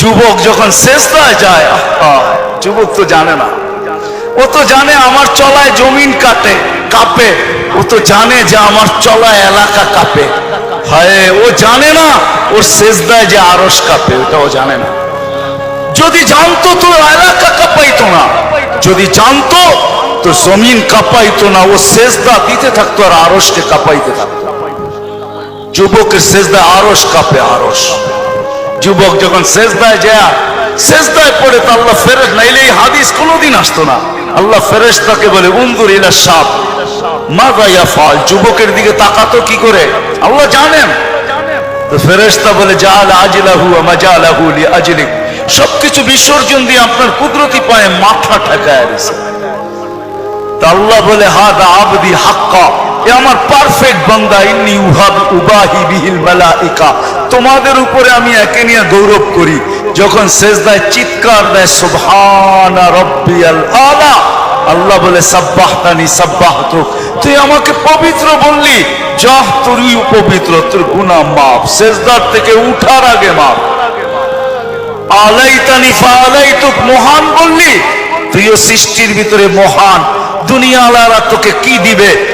যুবক যখন শেষদায় যায় যুবক তো জানে না। ও তো জানে আমার চলায় জমিন কাটে, কাঁপে। ও তো জানে যে আমার চলায় এলাকা কাঁপে। হায়, ও জানে না, ওর শেষদায় যে আরস কাঁপে ওটা ও জানে না। যদি জানতো তো এলাকা কাঁপাইতো না, যদি জানতো তো জমিন কাঁপাইতো না, ও শেষদা দিতে থাকতো আর আরসকে কাঁপাইতে থাকতো। যুবকের শেষদায় আরস কাঁপে আরস যুবক যখন শেষদায় যায় শেষদায় পড়ে তো আল্লাহ ফেরেস নাইলে এই হাদিস কোনোদিন আসতো না। আল্লাহ ফেরেস তাকে বলে উন্দুর ইলা সাপ মা গাইয়া ফল, যুবকের দিকে তাকাতো কি করে? আল্লাহ জানেন। তো ফেরেশতা বলে, জাল আজিলাহু লি আজলিক। সবকিছু বিসর্জন দিয়ে আপনার কুদরতি পায়ে মাথা ঠেকায় তা আল্লাহ বলে, হাদা আবদি হাক্কা। আমার পারফেক্ট বান্দা, ইন্নি উহাব উবাহি বিহিল মালাইকা। তোমাদের উপরে আমি একে নিয়ে গৌরব করি, যখন সেজদায় চিৎকার দেয়, সুবহানা রাব্বিয়াল আলা আল্লাহ বলে, সাব্বাহতানি সাব্বাহতুক। তুই আমাকে পবিত্র বললি, যাহ তুই পবিত্র, তোর গুনাহ মাফ। সেজদার থেকে উঠার আগে মাফ। আলাইতানি ফালাইতুক মহান বললি। তুইও সৃষ্টির ভিতরে মহান। দুনিয়া আলারা তোকে কি দিবে?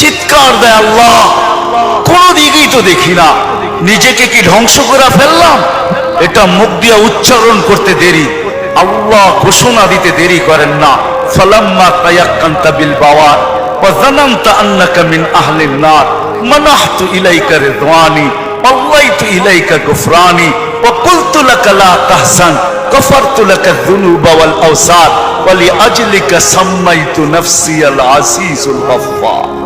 চিৎকার দেয় আল্লাহ কোন দিকেই তো দেখি না নিজেকে কি ধ্বংস করে ফেললাম এটা মুখ দিয়া উচ্চারণ করতে দেরি আল্লাহ ঘোষণা দিতে দেরি করেন না ফালাম্মা তায়াক্কান্তা বিল বাওয়ার وظننت أنك من أهل النار منحت إليك رضواني والليت إليك غفراني وقلت لك لا تحزن غفرت لك الذنوب والأوسار ولأجلك سميت نفسي العزيز الغفار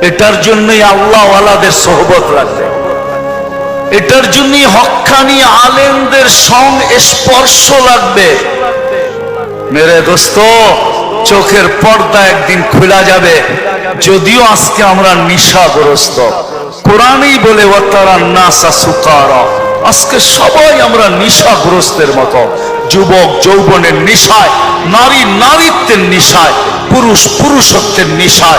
এটার জন্যই আল্লাহওয়ালাদের সহবত লাগবে। এটার জন্যই হক্কানি আলেমদের সং স্পর্শ লাগবে। মেরে দোস্ত, চোখের পর্দা একদিন খোলা যাবে। যদিও আজকে আমরা নিশাগ্রস্ত। কোরআনই বলে, ওয়াতারা নাসা সুকারা। আজকে সবাই আমরা নিশাগ্রস্তের মতো। যুবক যৌবনের নিশায়, নারী নারীত্বের নিশায়, পুরুষ পুরুষত্বের নিশায়।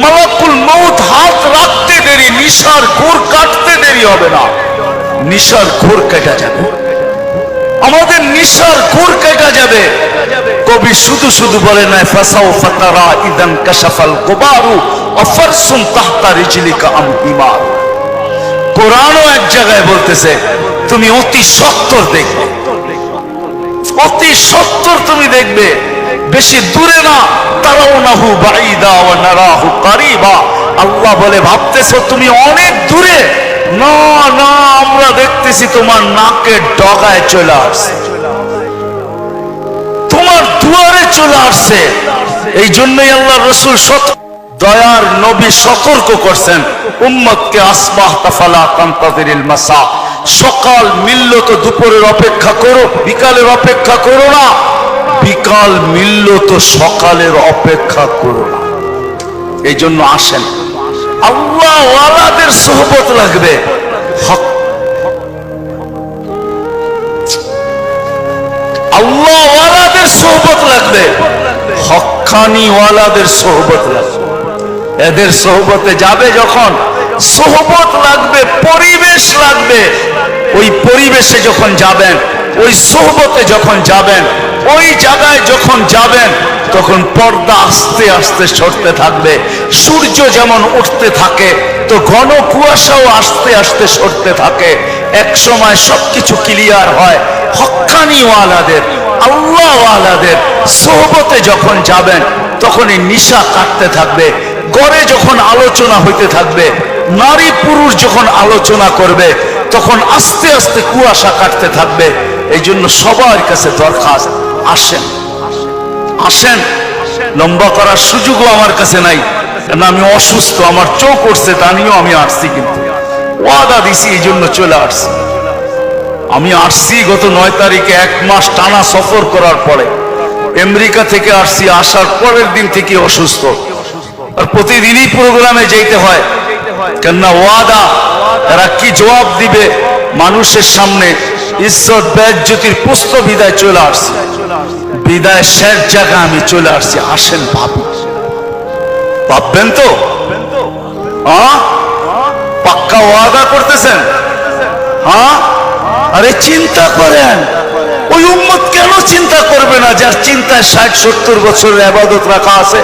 মালাকুল মৌত হাত রাখতে দেরি, নিশার ঘোর কাটতে দেরি হবে না। নিশার ঘোর কেটে যাবে। আমাদের নিশার ঘোর কেটে যাবে। কবি শুধু শুধু বলে নাই ফাসাও ফাতারা ইদান কাশাফাল গোবারু অফারসুম তাহতা রিজলিকা আম হিমার কোরআনও এক জায়গায় বলতেছে, তুমি অতি সত্তর দেখবে। অতি সত্তর তুমি দেখবে। বেশি দূরে না। তারাও নাহু বাইদা ও নারাহু কারিবা। আল্লাহ বলে, ভাবতেছো তুমি অনেক দূরে? না না, আমরা দেখতেছি তোমার নাকের ডগায় চলে আসছে। তোমার দুয়ারে চলে আসছে। এই জন্যই আল্লাহ রসুল সত, দয়ার নবী সতর্ক করছেন, উম্মতকে আসবাহ তাফালা কান্তাদিরিল মাসা। সকাল মিলল তো দুপুরের অপেক্ষা করো, বিকালের অপেক্ষা করো না। বিকাল মিলল তো সকালের অপেক্ষা করো না। এই জন্য আসেন। সোহবত লাগবে। লাগবে। লাগবে। এদের সোহবতে যাবে যখন সোহবত লাগবে, পরিবেশ লাগবে। ওই পরিবেশে যখন যাবেন, ওই সোহবতে যখন যাবেন ওই জায়গায় যখন যাবেন, তখন পর্দা আস্তে আস্তে সরতে থাকবে, সূর্য যেমন উঠতে থাকে, তো ঘন কুয়াশাও আস্তে আস্তে সরতে থাকে। এক সময় সবকিছু ক্লিয়ার হয় হক্কানি ওয়ালাদের আল্লাহ ওয়ালাদের সোহবতে যখন যাবেন তখন এই নিশা কাটতে থাকবে, গড়ে যখন আলোচনা হইতে থাকবে, নারী পুরুষ যখন আলোচনা করবে, তখন আস্তে আস্তে কুয়াশা কাটতে থাকবে। এই জন্য সবার কাছে দরখাস্ত। আসেন। আসেন। লম্বা করার সুযোগও আমার কাছে নাই। কারণ আমি অসুস্থ, আমার চোখ উঠছে তা নিয়েও আমি আসছি কিন্তু। ওয়াদা দিছি, এই জন্য চলে আসছি। আমি আসছি গত নয় তারিখে, এক মাস টানা সফর করার পরে। আমেরিকা থেকে আসছি, আসার পরের দিন থেকে অসুস্থ। আর প্রতিদিনই প্রোগ্রামে যেতে হয়। কেননা ওয়াদা এরা কি জবাব দিবে মানুষের সামনে? ইজ্জত বেজ্জতির পুস্ত বিদায় চলে আসছে। বিদায় শেষ জায়গা আমি চলে আসছি। আসেন ভাবি ভাববেন তো? পাক্কা ওয়াদা করতেছেন? হ্যাঁ আরে চিন্তা করেন। ওই উম্মত কেন চিন্তা করবে না যার চিন্তায় ষাট, সত্তর বছরের আবাদত রাখা আছে?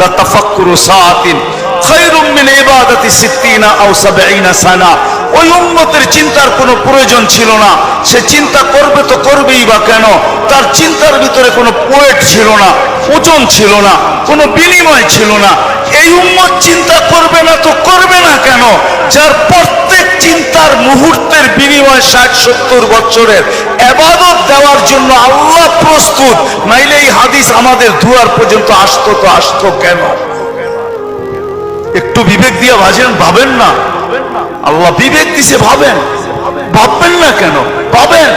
লা তাফাক্কুরু সাআতিন খায়রুম মিন ইবাদাতি সিত্তিনা আও সাবঈনা সানা। ওই উম্মতের চিন্তার কোনো প্রয়োজন ছিল না। সে চিন্তা করবে তো করবেই বা কেন? তার চিন্তার ভিতরে কোনো পোয়েট ছিল না, ওজন ছিল না, কোনো বিনিময় ছিল না। এই উম্মত চিন্তা করবে না তো করবে না কেন? যার প্রত্যেক চিন্তার মুহূর্তের বিনিময় ষাট, সত্তর বছরের এবাদত দেওয়ার জন্য আল্লাহ প্রস্তুত, নাইলে এই হাদিস আমাদের দুয়ার পর্যন্ত আসতো তো আসতো কেন? একটু বিবেক দিয়ে ভাজেন, ভাবেন না। আল্লাহ বিবেক দিছে, ভাবেন। ভাববেন না কেন? ভাবেন।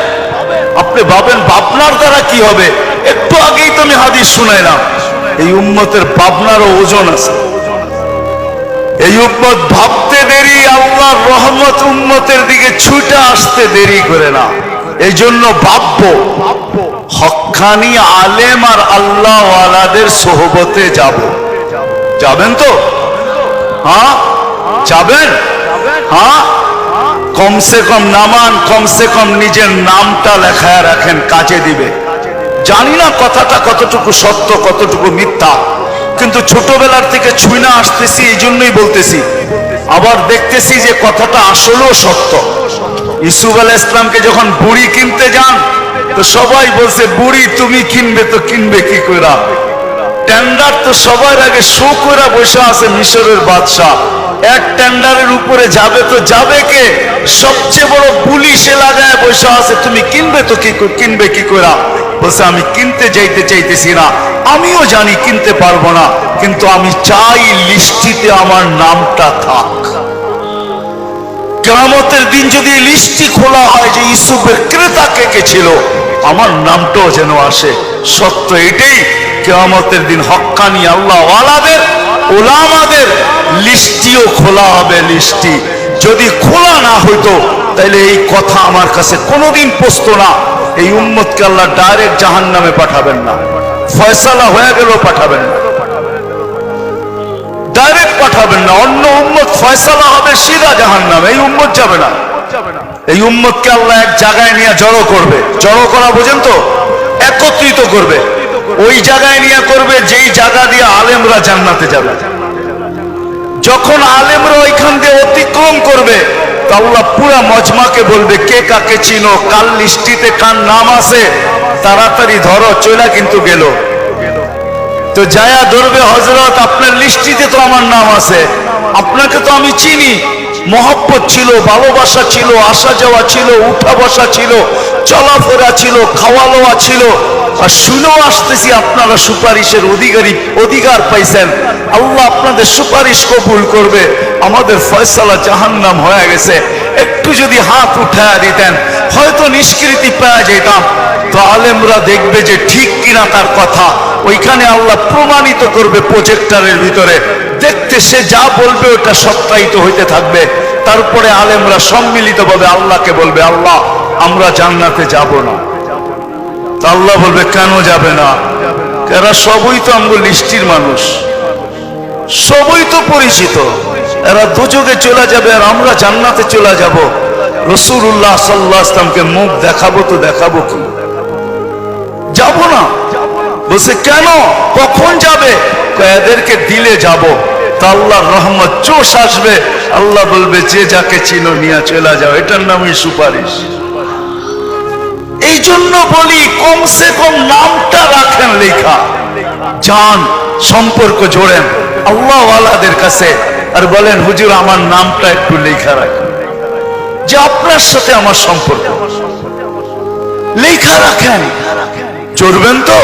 আপনি ভাবেন, ভাবনার দ্বারা কি হবে? একটু আগেই তো আমি হাদিস শুনাই না এই উম্মতের ভাবনারও ওজন আছে। এই উম্মত ভাবতে দেরি, আল্লাহর রহমত উম্মতের দিকে ছুটে আসতে দেরি করে না। এই জন্য ভাববো হকানি আলেম আর আল্লাহ ওয়ালাদের সোহবতে যাব। যাবেন তো? হ্যাঁ? যাবেন? হ্যাঁ? কমসে কম নামান, কমসে কম নিজের নামটা লেখায় রাখেন, কাজে দিবে। জানি না কথাটা কতটুকু সত্য, কতটুকু মিথ্যা, কিন্তু ছোটবেলার থেকে ছুঁই না আসতেছি এই জন্যই বলতেছি। আবার দেখতেছি যে কথাটা আসলেও সত্য। ইসুফ আল ইসলামকে যখন বুড়ি কিনতে যান, তো সবাই বলছে, বুড়ি, তুমি কিনবে তো কিনবে কি কইরা? টেন্ডার তো সবার আগে শো করে বসে আছে মিশরের বাদশাহ। এক টেন্ডারের উপরে যাবে তো যাবে কে? সবচেয়ে বড় পুলিশে লাগায় বসে আছে, তুমি কিনবে তো কি কিনবে কি কইরা? বলছে, আমি কিনতে যাইতে চাইতেছি না, আমিও জানি কিনতে পারব না, কিন্তু আমি চাই লিস্টিতে আমার নামটা থাক। কেরামতের দিন যদি এই লিস্টটি খোলা হয় যে ইসুফের ক্রেতা কে কে ছিল, আমার নামটাও যেন আসে। সত্য এটাই কেরামতের দিন হক্কানি আল্লাহ ওয়ালাদের ওলামাদের লিস্টিও খোলা হবে লিস্টি। যদি খোলা না হইতো তাহলে এই কথা আমার কাছে কোনোদিন পোস্ত না। এই উম্মতকে আল্লাহ ডাইরেক্ট জাহান নামে পাঠাবেন না। ফয়সালা হয়ে গেলেও পাঠাবেন না। ডাইরেক্ট পাঠাবেন না। অন্য উম্মত ফয়সালা হবে, সিধা জাহান নামে এই উম্মত যাবে না। এই উম্মতকে আল্লাহ এক জায়গায় নিয়ে জড়ো করবে। জড়ো করা বোঝেন তো? একত্রিত করবে। ওই জায়গায় নিয়ে করবে, যেই জায়গা দিয়ে আলেমরা জান্নাতে যাবে। যখন আলেমরা ওইখান দিয়ে অতিক্রম করবে, তো আল্লাহ পুরা মজমাকে বলবে, কে কাকে চিনো কাল লিস্টিতে কার নাম আছে? তাড়াতাড়ি ধরো চলে কিন্তু গেল। তো যায়া ধরবে হজরত আপনার লিস্টিতে তো আমার নাম আছে। আপনাকে তো আমি চিনি। মহব্বত ছিল, ভালোবাসা ছিল, আসা যাওয়া ছিল, উঠা বসা ছিল, চলাফেরা ছিল, খাওয়া লওয়া ছিল। আর শুনেও আসতেছি, আপনারা সুপারিশের অধিকারী, অধিকার পাইছেন। আল্লাহ আপনাদের সুপারিশ কবুল করবে। আমাদের ফয়সালা জাহান্নাম হয়ে গেছে। একটু যদি হাত উঠায় দিতেন, হয়তো নিষ্কৃতি পাওয়া যেতাম। তো আলেমরা দেখবে যে ঠিক কিনা তার কথা। ওইখানে আল্লাহ প্রমাণিত করবে প্রজেক্টারের ভিতরে। দেখতে সে যা বলবে ওটা সত্যায়িত হইতে থাকবে। তারপরে আলেমরা সম্মিলিতভাবে আল্লাহকে বলবে, আল্লাহ, আমরা জান্নাতে যাব না। আল্লাহ বলবে, কেন যাবে না? এরা সবই তো আমগো লিস্টির মানুষ। সবই তো পরিচিত। এরা দুযোগে চলে যাবে আর আমরা জান্নাতে চলে যাব। রসুল্লাহ সাল্লাহ আসলামকে মুখ দেখাবো তো দেখাবো কি? যাব না। বলছে, কেন? কখন যাবে? এদেরকে দিলে যাব। তা আল্লাহর রহমত চোষ আসবে। আল্লাহ বলবে, যে যাকে চিনো নিয়ে চলে যাও। এটার নামই সুপারিশ। এই জন্য বলি, কমসে কম নামটা রাখেন লেখা। যান, সম্পর্ক জোড়েন। আল্লাহওয়ালাদের কাছে। আর বলেন, হুজুর, আমার নামটা একটু লেখা রাখেন। যে আপনার সাথে আমার সম্পর্ক। লেখা রাখেন। চড়বেন তো?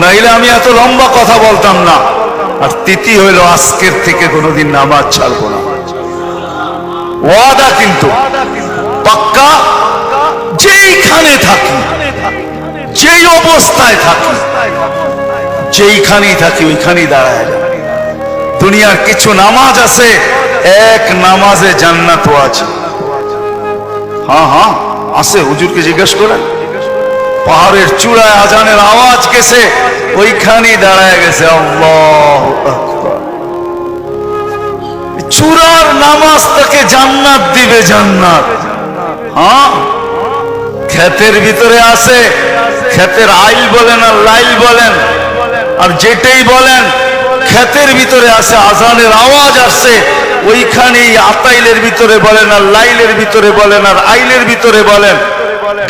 নাইলে আমি এত লম্বা কথা বলতাম না। আর তিথি হইল আজকের থেকে কোনোদিন নামাজ ছাড়বো না। ওয়াদা কিন্তু, পাক্কা? যেইখানে থাকি, যেই অবস্থায় থাকি, যেইখানেই থাকি, ওইখানেই দাঁড়ায়। দুনিয়ার কিছু নামাজ আছে, এক নামাজে জান্নাত আছে। হ্যাঁ হ্যাঁ আছে, হুজুরকে জিজ্ঞেস করেন। পাহাড়ের চূড়ায় আজানের আওয়াজ গেছে, ওইখানেই দাঁড়ায় গেছে চূড়ার নামাজ তাকে জান্নাত দিবে, জান্নাত। হ্যাঁ? ক্ষেতের ভিতরে আছে, ক্ষেতের আইল বলেন আর লাইল বলেন, আর যেটাই বলেন, ক্ষেতের ভিতরে আছে, আজানের আওয়াজ আসছে, ওইখানেই আতাইলের ভিতরে বলেন আর লাইলের ভিতরে বলেন আর আইলের ভিতরে বলেন।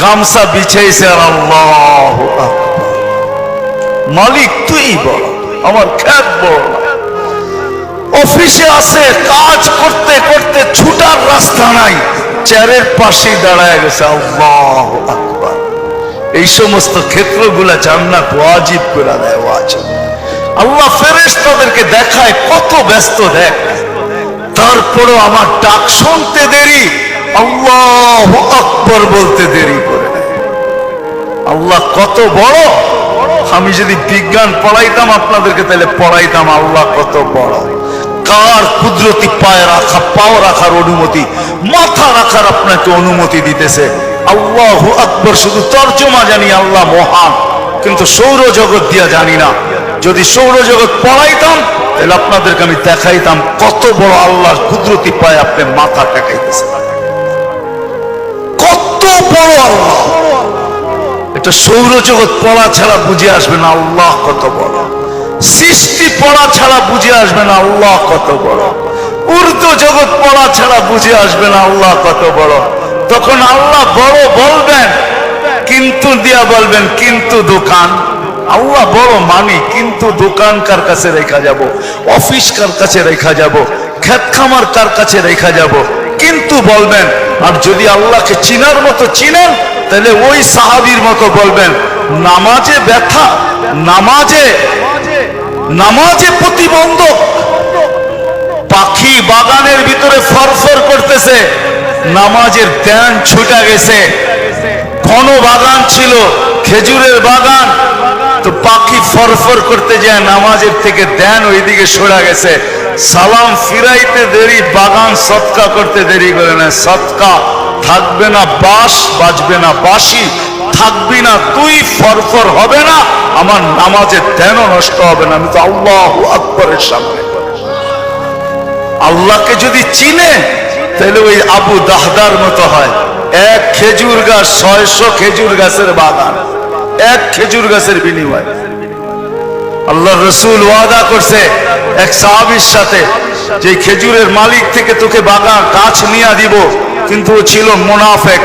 গামছা বিছাইছে আর আল্লাহ মালিক তুই বল, আমার খ্যাত বল। অফিসে আছে, কাজ করতে করতে ছুটার রাস্তা নাই, চেয়ারের পাশে দাঁড়ায় গেছে আল্লাহ এই সমস্ত ক্ষেত্রগুলা জান্নাত ওয়াজিব করে দেয় ওয়াজিব। আল্লাহ ফেরেশ তাদেরকে দেখায় কত ব্যস্ত দেখ। তারপরও আমার ডাক শুনতে দেরি। আল্লাহ আকবর। বলতে দেরি করে আল্লাহ কত বড়। আমি যদি বিজ্ঞান পড়াইতাম আপনাদেরকে তাহলে পড়াইতাম আল্লাহ কত বড়। কার কুদরতি পায়ে রাখা, পাও রাখার অনুমতি, মাথা রাখার আপনাকে অনুমতি দিতেছে। আল্লাহ আকবর, শুধু তর্জমা জানি আল্লাহ মহান। কিন্তু সৌরজগৎ দিয়া জানি না। যদি সৌরজগৎ পড়াইতাম, তাহলে আপনাদেরকে আমি দেখাইতাম কত বড় আল্লাহর কুদরতি পায়ে আপনি মাথা টেকাইতেছে কত এটা সৌরজগৎ পড়া ছাড়া বুঝে আসবে না আল্লাহ কত বড়। সৃষ্টি পড়া ছাড়া বুঝে আসবে না আল্লাহ কত বড়। উর্দু জগৎ পড়া ছাড়া বুঝে আসবে না আল্লাহ কত বড়। তখন আল্লাহ বড় বলবেন, কিন্তু দিয়া বলবেন, কিন্তু দোকান। আল্লাহ বড় মানি, কিন্তু দোকান কার কাছে রেখা যাব? অফিস কার কাছে রেখা যাব? খামার কার কাছে রেখা যাব? কিন্তু বলবেন আর যদি আল্লাহকে চিনার মতো চিনেন, তাহলে ওই সাহাবির মতো বলবেন, নামাজে ব্যথা, নামাজে নামাজে প্রতিবন্ধক। পাখি বাগানের ভিতরে ফরফর করতেছে, নামাজের ধ্যান ছুটা গেছে। ঘন বাগান ছিল, খেজুরের বাগান। তো পাখি ফরফর করতে যায়, নামাজের থেকে ধ্যান ওইদিকে সরা গেছে। সালাম ফিরাইতে দেরি, বাগান সৎকা করতে দেরি করে না। সৎকা থাকবে না বাস বাজবে না বাসি থাকবি না, তুই ফরফর হবে না, আমার নামাজের ধ্যানও নষ্ট হবে না। আমি তো আল্লাহ আকবরের সামনে। আল্লাহকে যদি চিনে, তাহলে ওই আবু দাহদার মতো হয়। এক খেজুর গাছ ছয়শো খেজুর গাছের বাগান, এক খেজুর গাছের বিনিময়। আল্লাহ রসুল ওয়াদা করছে এক সাহাবির সাথে যে খেজুরের মালিক থেকে তোকে বাগান, গাছ নিয়ে দিব, কিন্তু ছিল মোনাফেক।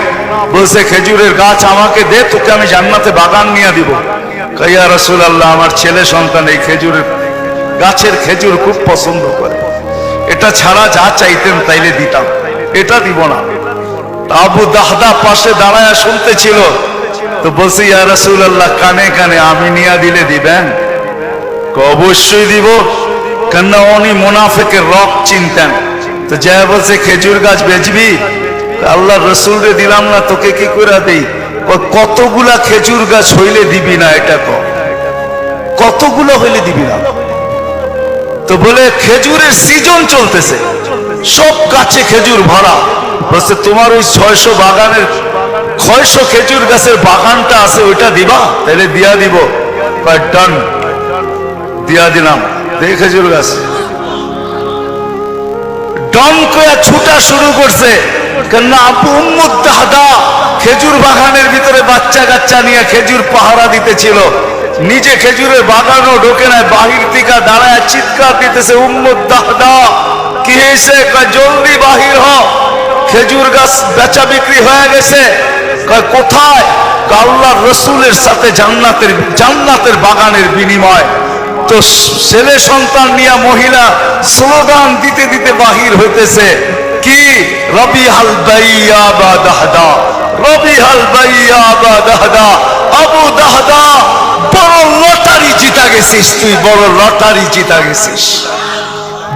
বলছে, খেজুরের গাছ আমাকে দে, তোকে আমি জান্নাতে বাগান নিয়ে দিব। কাইয়া রসুল আল্লাহ আমার ছেলে সন্তান এই খেজুরের, গাছের খেজুর খুব পছন্দ করে। এটা ছাড়া যা চাইতেন তাইলে দিতাম, এটা দিব না। আবু দাহদা পাশে দাঁড়ায় শুনতেছিল। তো বলছি, ইয়া রসুল আল্লাহ কানে কানে আমি নিয়া দিলে দিবেন? অবশ্যই দিব। কেননা উনি রক চিনতেন। তো যা বলছে, খেজুর গাছ বেচবি? আল্লাহ রসুল রে দিলাম না, তোকে কি করে দেই? কতগুলা খেজুর গাছ হইলে দিবি না, এটা কতগুলো হইলে দিবি না? তো বলে, খেজুরের সিজন চলতেছে। সব গাছে খেজুর ভরা। বলছে, তোমার ওই ছয়শো বাগানের ছয়শো খেজুর গাছের বাগানটা আছে, ওইটা দিবা? তাহলে দিয়া দিব। ডান দিয়া দিলাম। খেজুর গাছ ডন ছুটা শুরু করছে। খেজুর বাগানের ভিতরে বাচ্চা কাচ্চা নিয়ে খেজুর পাহারা দিতেছিল। নিজে খেজুরের বাগানও ঢোকে নাই, বাহির থেকে দাঁড়ায় চিৎকার দিতেছে, উম্মুদ দাহদা, কি হয়েছে? জলদি বাহির হ। খেজুর গাছ বেচা বিক্রি হয়ে গেছে। কোথায়? কয়, আল্লাহর রসুলের সাথে জান্নাতের জান্নাতের বাগানের বিনিময়। তো ছেলে সন্তান নিয়ে মহিলা স্লোগান দিতে দিতে বাহির হইতেছে। কি? রবি হাল বাইয়া বা দাহদা। রবি হাল বাইয়া বা দাহদা। আবু দাহদা, বড় লটারি জিতা গেছিস তুই, বড় লটারি জিতা গেছিস।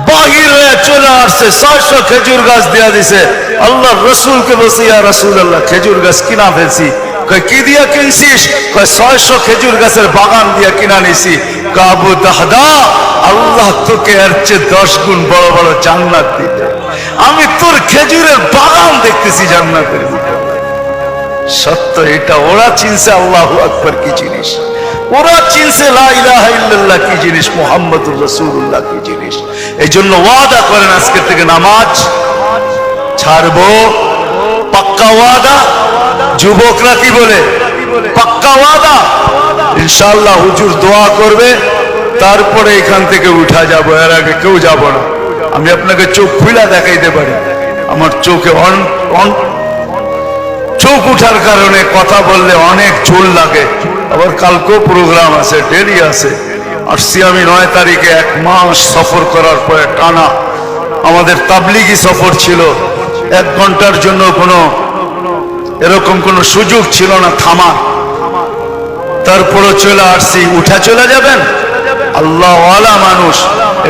বাহির হয়ে চলে আসছে, ছয়শো খেজুর গাছ দেয়া দিছে। আল্লাহ রসুলকে বসে ইয়া রসুল আল্লাহ খেজুর গাছ কিনা ফেলছি। কি দিয়া কিনছিস? ছয়শো খেজুর গাছের বাগান দিয়া কিনা নিছি। কাবু দাহদা, আল্লাহ তোকে এর চেয়ে দশ গুণ বড় বড় জান্নাত দিতে আমি তোর খেজুরের বাগান দেখতেছি জান্নাতের সত্য এটা, ওরা চিনছে আল্লাহ আকবর কি জিনিস। ওরা চিনছে লা কি জিনিস, মুহাম্মদুর রাসূলুল্লাহ কি জিনিস। এই জন্য ওয়াদা করেন আজকে থেকে নামাজ ছাড়বো। পাক্কা ওয়াদা, যুবকরা কি বলে? পাক্কা ওয়াদা। ইনশাআল্লাহ হুজুর দোয়া করবে, তারপরে এখান থেকে উঠা যাব, এর আগে কেউ যাব না। আমি আপনাকে চোখ খুলা দেখাইতে পারি। আমার চোখে অন চোখ উঠার কারণে কথা বললে অনেক চুল লাগে। আবার কালকেও প্রোগ্রাম আছে ডেলি আছে। আসছি আমি নয় তারিখে, এক মাস সফর করার পরে টানা। আমাদের তাবলিগি সফর ছিল। এক ঘণ্টার জন্য কোনো এরকম কোনো সুযোগ ছিল না থামা তারপরে চলে আসছি, উঠা চলে যাবেন? আল্লাহওয়ালা মানুষ।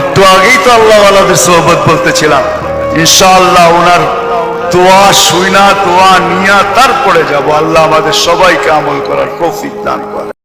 একটু আগেই তো আল্লাহওয়ালাদের সোহবত বলতেছিলাম, ইনশাআল্লাহ ওনার তোয়া শুইনা তোয়া নিয়া তারপরে যাব। আল্লাহ আমাদের সবাইকে আমল করার কফি দান করে